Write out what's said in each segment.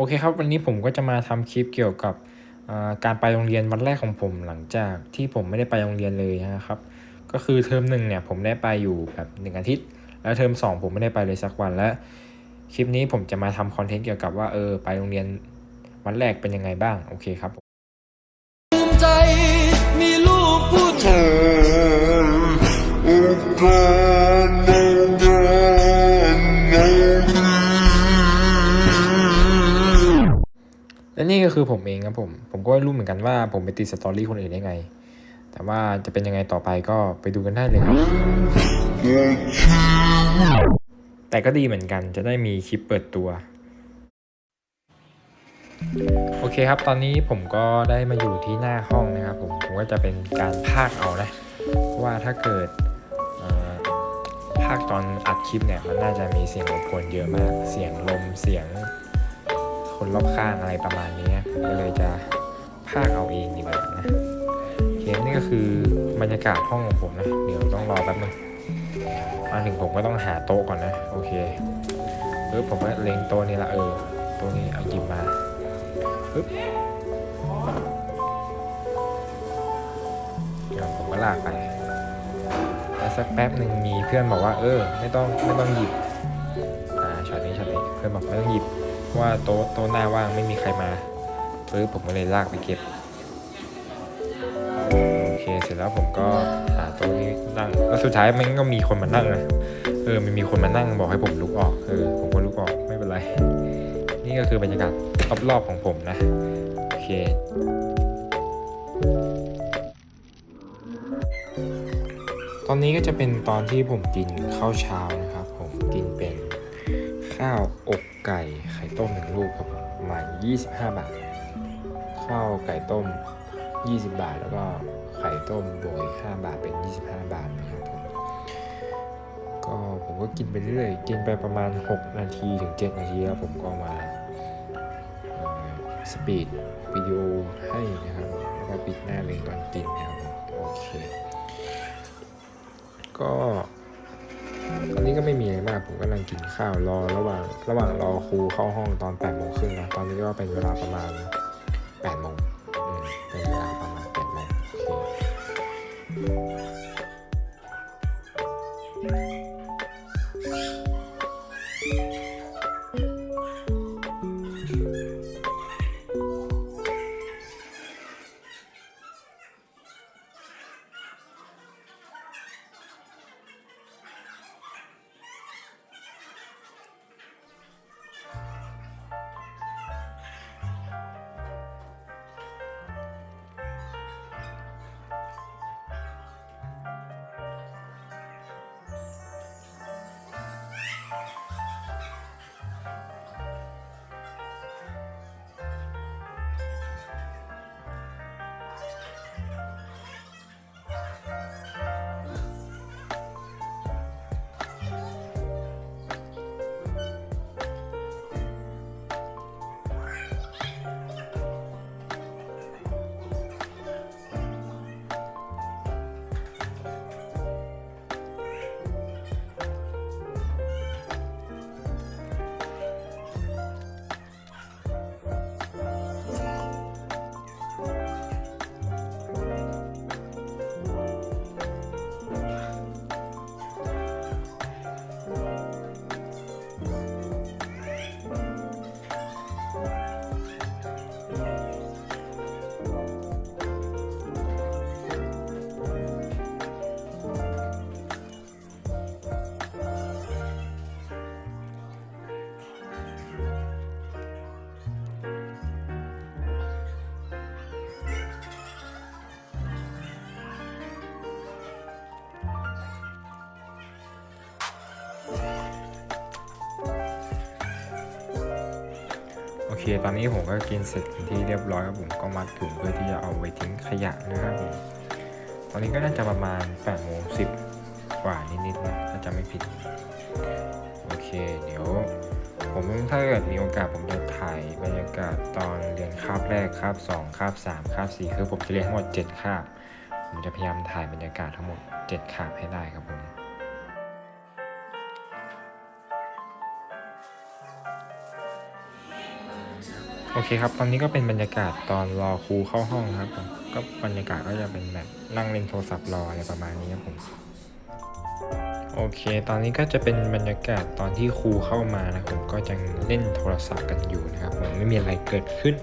โอเคครับ วันนี้ผมก็จะมาทำคลิปเกี่ยวกับการไปโรงเรียนวันแรกของผมหลังจากที่ผมไม่ได้ไปโรงเรียนเลยนะครับ ก็คือเทอมหนึ่งเนี่ยผมได้ไปอยู่แบบหนึ่งอาทิตย์ แล้วเทอมสองผมไม่ได้ไปเลยสักวันและคลิปนี้ผมจะมาทำคอนเทนต์เกี่ยวกับว่าเออไปโรงเรียนวันแรกเป็นยังไงบ้าง โอเคครับภูมิใจมีลูกผู้ชาย และนี่ก็คือผมเองครับผม ผมก็ไม่รู้เหมือนกันว่าผมไปติดสตอรี่คนอื่นได้ไง แต่ว่าจะเป็นยังไงต่อไปก็ไปดูกันได้เลยครับ แต่ก็ดีเหมือนกันจะได้มีคลิปเปิดตัว โอเคครับ ตอนนี้ผมก็ได้มาอยู่ที่หน้าห้องนะครับผม ผมก็จะเป็นการพากเอานะ เพราะว่าถ้าเกิดเอ่อพากตอนอัดคลิปเนี่ยมันน่าจะมีเสียงรบกวนเยอะมาก เสียงลม เสียง คนรอบข้างอะไรประมาณนี้ผมก็เลยจะพากเอาเองดีกว่านะโอเคนี่ก็คือบรรยากาศห้องของผมนะ เดี๋ยวต้องรอแป๊บนึงมาถึงผมก็ต้องหาโต๊ะก่อนนะ โอเคปึ๊บผมก็เล็งโต๊ะนี้ละเออโต๊ะนี้เอาหยิบมาปึ๊บเดี๋ยวผมก็ลากไปแล้วสักแป๊บหนึ่งมีเพื่อนบอกว่า เออ ไม่ต้องไม่ต้องหยิบอ่าช็อตนี้ช็อตนี้เพื่อนบอกไม่ต้องหยิบ ว่าโต๊ะโต๊ะหน้าว่างไม่มีใครมาปึ๊บผมก็เลยลากไปเก็บ โอเคเสร็จแล้วผมก็หาโต๊ะนี้นั่ง แล้วสุดท้ายมันก็มีคนมานั่งนะเออมันมีคนมานั่งบอกให้ผมลุกออกเออผมก็ลุกออกไม่เป็นไร นี่ก็คือบรรยากาศรอบๆของผมนะ โอเคตอนนี้ก็จะเป็นตอนที่ผมกินข้าวเช้านะครับ ผมกินเป็นข้าวอก ไก่ไข่ต้มหนึ่งลูกครับประมาณ25 บาท ข้าวไก่ต้ม 20 บาท แล้วก็ไข่ต้มบวกอีก5บาทเป็น 25 บาทนะครับผมก็ผมก็กินไปเรื่อยกินไปประมาณ 6 นาทีถึง 7 นาทีแล้วผมก็มาสปีดวิดีโอให้นะครับ แล้วก็ปิดหน้าเองตอนกินนะครับโอเค ก็ ตอนนี้ก็ไม่มีอะไรมากผมกำลังกินข้าวรอระหว่างระหว่างรอครูเข้าห้องตอน8โมงครึ่งนะตอนนี้ก็เป็นเวลาประมาณ8โมงเป็นเวลา ตอนนี้ผมก็กินเสร็จที่เรียบร้อยครับผมก็มัดถุงเพื่อที่จะเอาไว้ทิ้งขยะนะครับผมตอนนี้ก็น่าจะประมาณ8โมง10 กว่านิดๆนะถ้าจะไม่ผิด โอเค เดี๋ยว ผมถ้าเกิดมีโอกาสผมจะถ่ายบรรยากาศตอนเรียนคาบแรกคาบ2คาบ3คาบ4คือผมจะเรียนทั้งหมด 7 คาบ ผมจะพยายามถ่ายบรรยากาศทั้งหมด 7 คาบให้ได้ครับผม โอเคครับ ตอนนี้ก็เป็นบรรยากาศตอนรอครูเข้าห้องครับผมก็บรรยากาศก็จะเป็นแบบนั่งเล่นโทรศัพท์รออะไรประมาณนี้ครับผม โอเค ตอนนี้ก็จะเป็นบรรยากาศตอนที่ครูเข้ามานะผมก็จะเล่นโทรศัพท์กันอยู่นะครับผมไม่มีอะไรเกิดขึ้น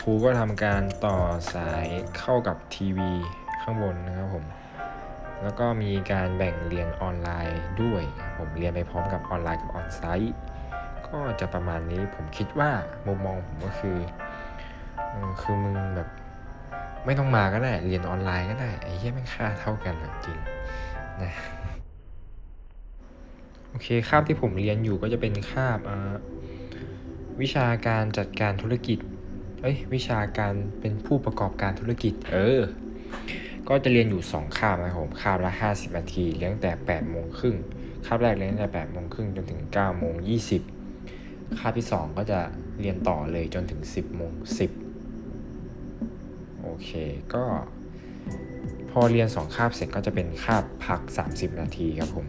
ครูก็ทำการต่อสายเข้ากับทีวีข้างบนนะครับผม แล้วก็มีการแบ่งเรียนออนไลน์ด้วยครับผมเรียนไปพร้อมกับออนไลน์กับออนไซต์ ก็จะประมาณนี้ผมคิดว่ามุมมองผมก็คือคือมึงแบบไม่ต้องมาก็ได้ เรียนออนไลน์ก็ได้ ไอ้เหี้ยแม่งค่าเท่ากันอจริงนะโอเคคาบที่ผมเรียนอยู่ก็จะเป็นคาบวิชาการจัดการธุรกิจ เอ้ยวิชาการเป็นผู้ประกอบการธุรกิจ เออ ก็จะเรียนอยู่ 2 คาบนะครับผมคาบละ 50 นาทีเรียนตั้งแต่8โมงครึ่งคาบแรกเรียนตั้งแต่8โมงครึ่งจนถึง9โมง20 คาบที่ 2 ก็จะเรียนต่อเลยจนถึง 10โมง10 โอเคก็ พอเรียน 2 คาบเสร็จก็จะเป็นคาบพัก 30 นาทีครับผม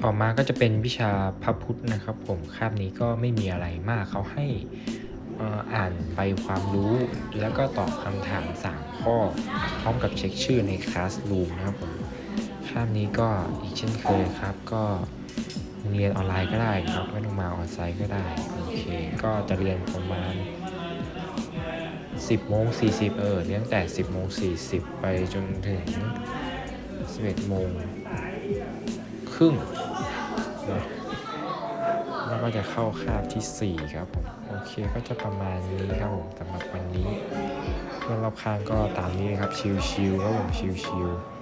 ต่อมาก็จะเป็นวิชาพระพุทธนะครับผมคาบนี้ก็ไม่มีอะไรมากเขาให้อ่ออ่านใบความรู้แล้วก็ตอบคำถาม 3 ข้อ พร้อมกับเช็คชื่อในคลาสรูมนะครับผมคาบนี้ก็อีกเช่นเคยครับ ก็เรียนออนไลน์ก็ได้ครับไม่ต้องมาออนไซต์ก็ได้โอเคก็จะเรียนประมาณ 10โมง40 เออเรียนตั้งแต่ 10โมง40 ไปจนถึง 11โมงครึ่ง ก็จะเข้าคาบทีสี่ 4 ครับผมโอเคก็จะประมาณนี้ครับผมสำหรับวันนี้เพื่อนรอบข้างก็ตามนี้เลยครับชิลๆครับผมชิลๆ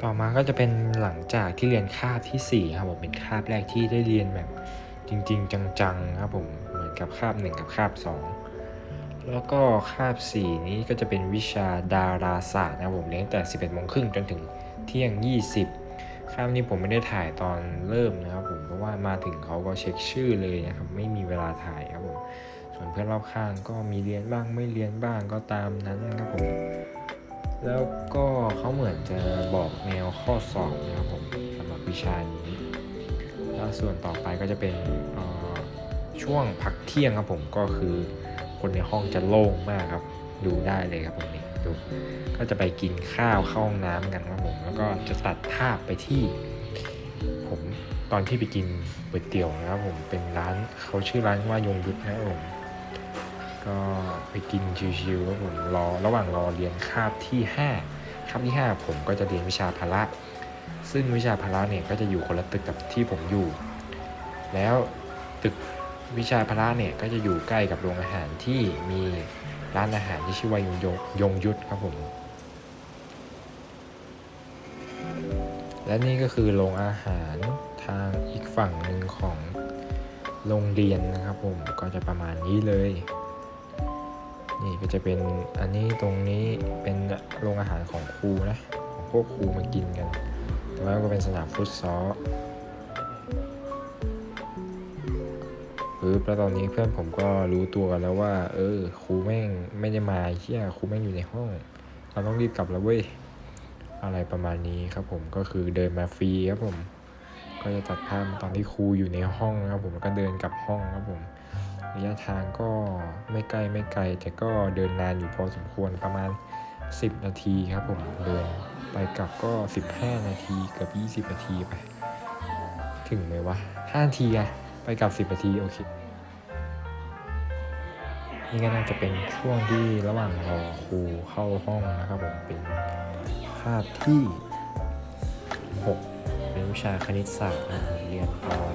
ต่อมาก็จะเป็นหลังจากที่เรียนคาบทีสี่4ครับผมเป็นคาบแรกที่ได้เรียนแบบจริง ๆ จังๆครับผม กับคาบ 1 กับคาบ 2 แล้วก็คาบ 4 นี้ก็จะเป็นวิชาดาราศาสตร์นะผมเรียนตั้งแต่ 11โมงครึ่งจนถึงเที่ยง 20 คาบนี้ผมไม่ได้ถ่ายตอนเริ่มนะครับผมเพราะว่ามาถึงเขาก็เช็คชื่อเลยนะครับไม่มีเวลาถ่ายครับผมส่วนเพื่อนรอบข้างก็มีเรียนบ้างไม่เรียนบ้างก็ตามนั้นครับผมแล้วก็เขาเหมือนจะบอกแนวข้อสอบนะครับผมสำหรับวิชานี้แล้วส่วนต่อไปก็จะเป็นเช่วงพักเที่ยงครับผมก็คือคนในห้องจะโล่งมากครับ ดูได้เลยครับผมนี่ดูก็จะไปกินข้าวเข้าห้องน้ำกันครับผมแล้วก็จะตัดภาพไปที่ ผมตอนที่ไปกินก๋วยเตี๋ยวนะครับผมเป็นร้านเขาชื่อร้านว่ายงยุทธนะครับผมก็ไปกินชิวๆครับผมรอระหว่างรอเรียนคาบที่ 5 คาบที่ 5 ผมก็จะเรียนวิชาพละ ซึ่งวิชาพละเนี่ยก็จะอยู่คนละตึกกับที่ผมอยู่ แล้วตึก วิชาพละเนี่ยก็จะอยู่ใกล้กับโรงอาหารที่มีร้านอาหารที่ชื่อว่ายงยงยงยุทธครับผม และนี่ก็คือโรงอาหารทางอีกฝั่งหนึ่งของโรงเรียนนะครับผมก็จะประมาณนี้เลย นี่ก็จะเป็นอันนี้ตรงนี้เป็นโรงอาหารของครูนะของพวกครูมากินกัน แต่ว่าก็เป็นสนามฟุตซอล ปึ๊บแล้วตอนนี้เพื่อนผมก็รู้ตัวแล้วว่า เออครูแม่งไม่ได้มาเชี่ยครูแม่งอยู่ในห้อง เราต้องรีบกลับแล้วเว้ยอะไรประมาณนี้ครับผมก็คือเดินมาฟรีครับผม ก็จะตัดภาพตอนที่ครูอยู่ในห้องครับผมแล้วก็เดินกลับห้องครับผมระยะทางก็ไม่ใกล้ไม่ไกล แต่ก็เดินนานอยู่พอสมควรประมาณ 10 นาทีครับผมเดินไปกลับก็ 15 นาทีเกือบ20 นาทีไป ถึงไหมวะ5นาทีอะไปกลับ 10 นาทีโอเค นี่ก็น่าจะเป็นช่วงที่ระหว่างรอครูเข้าห้องนะครับผมเป็นคาบที่ 6 เป็นวิชาคณิตศาสตร์นะเรียนตอน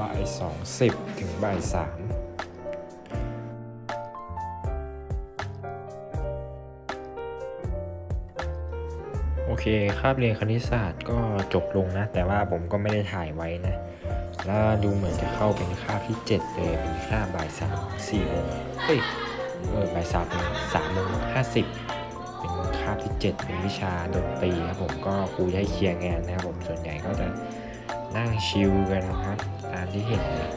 บ่ายสองสิบถึงบ่ายสามโอเคคาบเรียนคณิตศาสตร์ก็จบลงนะ แต่ว่าผมก็ไม่ได้ถ่ายไว้นะ ล้วดูเหมือนจะเข้าเป็นค่าที่7เลยเป็นค่าบบ่ายสามสี่โมงเฮ้ยเออบ่ายสามสามโมงห้าสิบเป็นคาบที่ 7 เป็นวิชาดนตรีครับผมก็ครูให้เคลียร์งานนะครับผมส่วนใหญ่ก็จะนั่งชิลกันนะครับตามที่เห็นเลย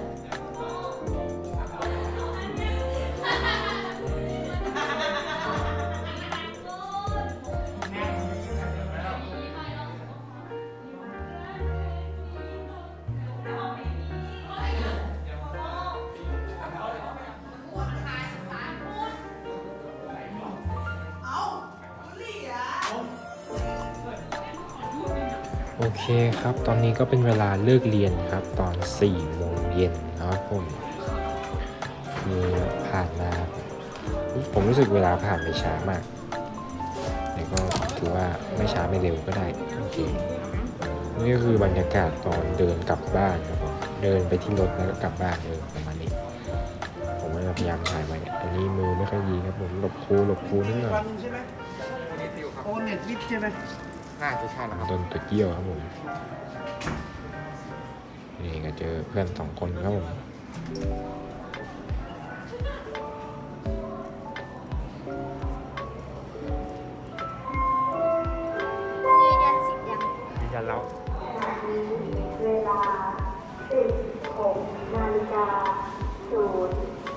โอเคครับ ตอนนี้ก็เป็นเวลาเลิกเรียนครับ ตอน4โมงเย็นนะครับผมคือผ่านมา ผมรู้สึกเวลาผ่านไปช้ามาก แต่ก็ถือว่าไม่ช้าไม่เร็วก็ได้ โอเค นี่ก็คือบรรยากาศตอนเดินกลับบ้านครับผมเดินไปที่รถแล้วก็กลับบ้านเออประมาณนี้ ผมก็พยายามถ่ายไว้เนี่ยอันนี้มือไม่ค่อยดีครับผมหลบครูหลบครูนิดหน่อยวันใช่ไหมโอเน็ตวิทใช่ไหม น่าจะใช่นะครับโดนตัวเกี้ยวครับผมนี่ก็เจอเพื่อนสองคนครับผมยืนยันสิทธิ์ยังยืนยันแล้วเวลา16นาฬิกา0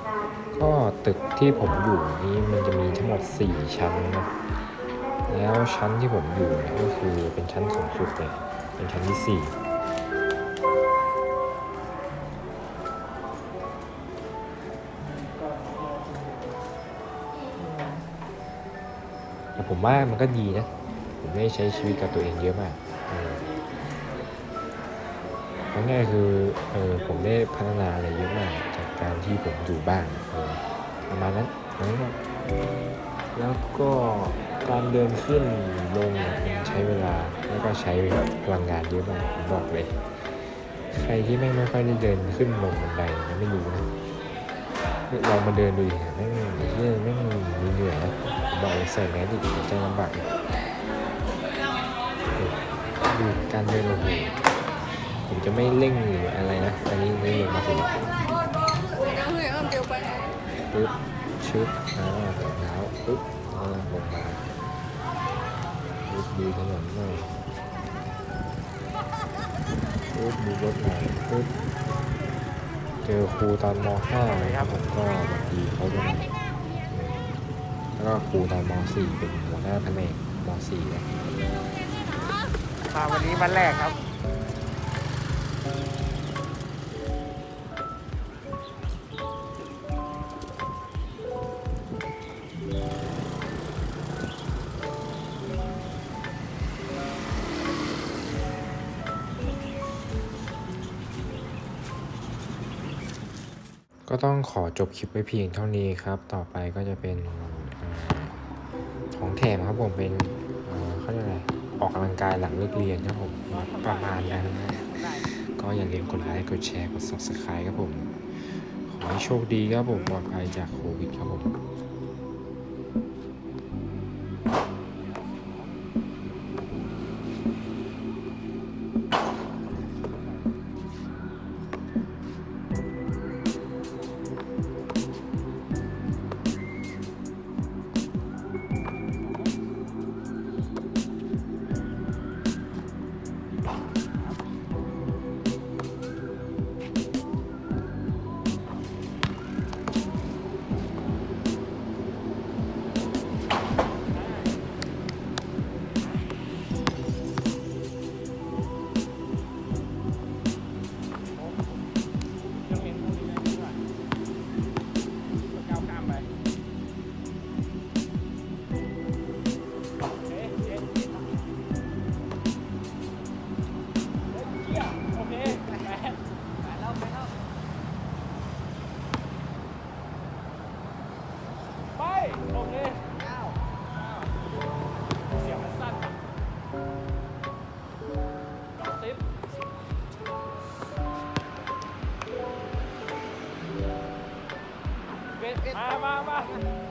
นาทีก็ตึกที่ผมอยู่นี้มันจะมีทั้งหมด 4 ชั้นนะ แล้วชั้นที่ผมอยู่เนี่ยก็คือเป็นชั้นสูงสุดเลยเป็นชั้นที่4แต่ผมว่ามันก็ดีนะ ผมได้ใช้ชีวิตกับตัวเองเยอะมากเออเอาง่ายๆคือเออผมได้พัฒนาอะไรเยอะมากจากการที่ผมอยู่บ้านเออประมาณนั้นแล้วก็ แล้วก็การเดินขึ้นลงเนี่ยมันใช้เวลาแล้วก็ใช้พลังงานเยอะมากผมบอกเลย ใครที่ไม่ไม่ค่อยได้เดินขึ้นลงบันไดเนี่ยไม่รู้นะลองมาเดินดูดิแม่งเที่ยแม่งมีเหนื่อยนะผมบอกเลยใส่แมสดิใจลำบากเลยดูการเดินโอ้โหผมจะไม่เร่งหรืออะไรนะอันนี้นี่ลงมาถึงปึ๊บ ชึบอ่าถึงเท้าปึ๊บอ่าลงมาปึ๊บดูถนนหน่อยปึ๊บดูรถหน่อยปึ๊บเจอครูตอนม .5 เลยครับผมก็บางทีเขาจะแล้วก็ครูตอนม .4 เป็นหัวหน้าแผนกม .4 นะ มาวันนี้วันแรกครับ ก็ต้องขอจบคลิปไว้เพียงเท่านี้ครับ ต่อไปก็จะเป็นของแถมครับผมเป็นเอ่อเขาเรียกอะไรออกกำลังกายหลังเลิกเรียนครับผมประมาณนั้นนะก็อย่าลืมกดไลค์กดแชร์กด subscribe ครับผม ขอให้โชคดีครับผมปลอดภัยจากโควิดครับผม 哎妈妈。